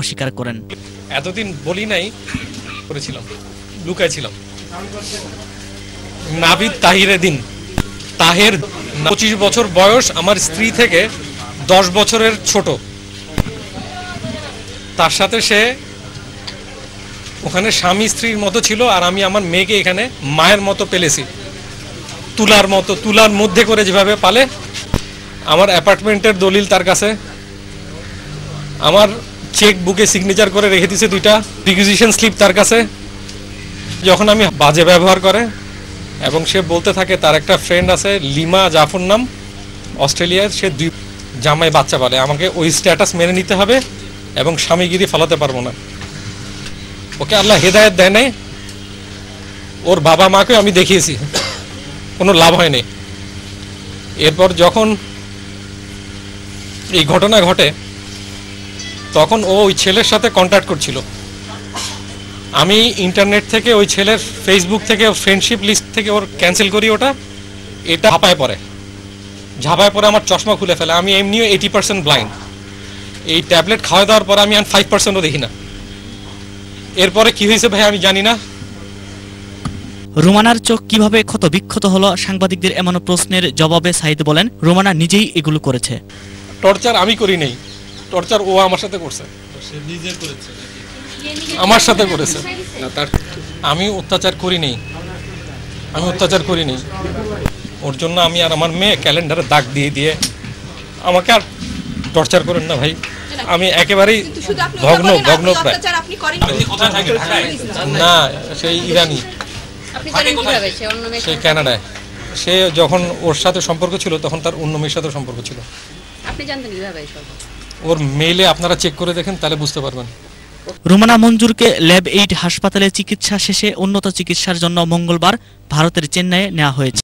অস্বীকার করেন। এতদিন বলি নাই, করেছিলাম লুকাইছিলাম নাবিদ তাহিরের দিন তাহের পঁচিশ বছর বয়স আমার স্ত্রী থেকে দশ বছরের ছোট। তার সাথে সে ওখানে স্বামী স্ত্রীর মতো ছিল আর আমি আমার মেয়েকে এখানে মায়ের মতো পেলেছি। তুলার মতো, তুলার মধ্যে করে যেভাবে পালে, আমার অ্যাপার্টমেন্টের দলিল তার কাছে। আমার চেক বুকে সিগনেচার করে রেখে দিয়েছে দুইটা রিকুইজিশন স্লিপ তার কাছে। যখন আমি বাজে ব্যবহার করে এবং সে বলতে থাকে, তার একটা ফ্রেন্ড আছে, লিমা জাফর নাম অস্ট্রেলিয়ার সে দুই জামাই বাচ্চা পালে। আমাকে ওই স্ট্যাটাস মেনে নিতে হবে এবং স্বামীগিরি ফলাতে পারব না। ওকে আল্লাহ হেদায়ত দেয় নাই। ওর বাবা মাকে আমি দেখিয়েছি। কোনো লাভ হয়নি এরপর যখন এই ঘটনা ঘটে তখন ও ওই ছেলের সাথে কন্ট্যাক্ট করছিল। আমি ইন্টারনেট থেকে ওই ছেলের ফেসবুক থেকে ফ্রেন্ডশিপ লিস্ট থেকে ওর ক্যান্সেল করি ওটা। এটা ঝাপায় পড়ে। ঝাপায় পরে আমার চশমা খুলে ফেলে। আমি এমনিও এইটি পার্সেন্ট ব্লাইন্ড এই ট্যাবলেট খাওয়া দেওয়ার পরে আমি আর ফাইভ পার্সেন্টও দেখি না। এরপরে কি হয়েছে ভাই আমি জানি না। রুমানার চোখ কীভাবে ক্ষত বিক্ষত হলো সাংবাদিকদের এমন প্রশ্নের জবাবে সাইদ বলেন রুমানা নিজেই এগুলো করেছে। টর্চার আমি করি নাই। টর্চার ও আমার সাথে করছে। আমার সাথে করেছে। আমি অত্যাচার করি নাই আমি অত্যাচার করি নাই ওর জন্য আমি আর আমার মেয়ে ক্যালেন্ডারে দাগ দিয়ে দিয়ে আমাকে আর টর্চার করেন না ভাই। আমি একেবারেই ভগ্ন ভগ্ন প্রায়। করেন না সেই ইরানি। সেই কানাডায়। সে যখন ওর সাথে সম্পর্ক ছিল তখন তার অন্য মেয়ের সাথে সম্পর্ক ছিল। আপনি জানতেন কীভাবে ওর মেলে আপনারা চেক করে দেখেন, তাহলে বুঝতে পারবেন। রুমানা মঞ্জুরকে ল্যাব এইট হাসপাতালে চিকিৎসা শেষে উন্নত চিকিৎসার জন্য মঙ্গলবার ভারতের চেন্নাইয়ে নেওয়া হয়েছে।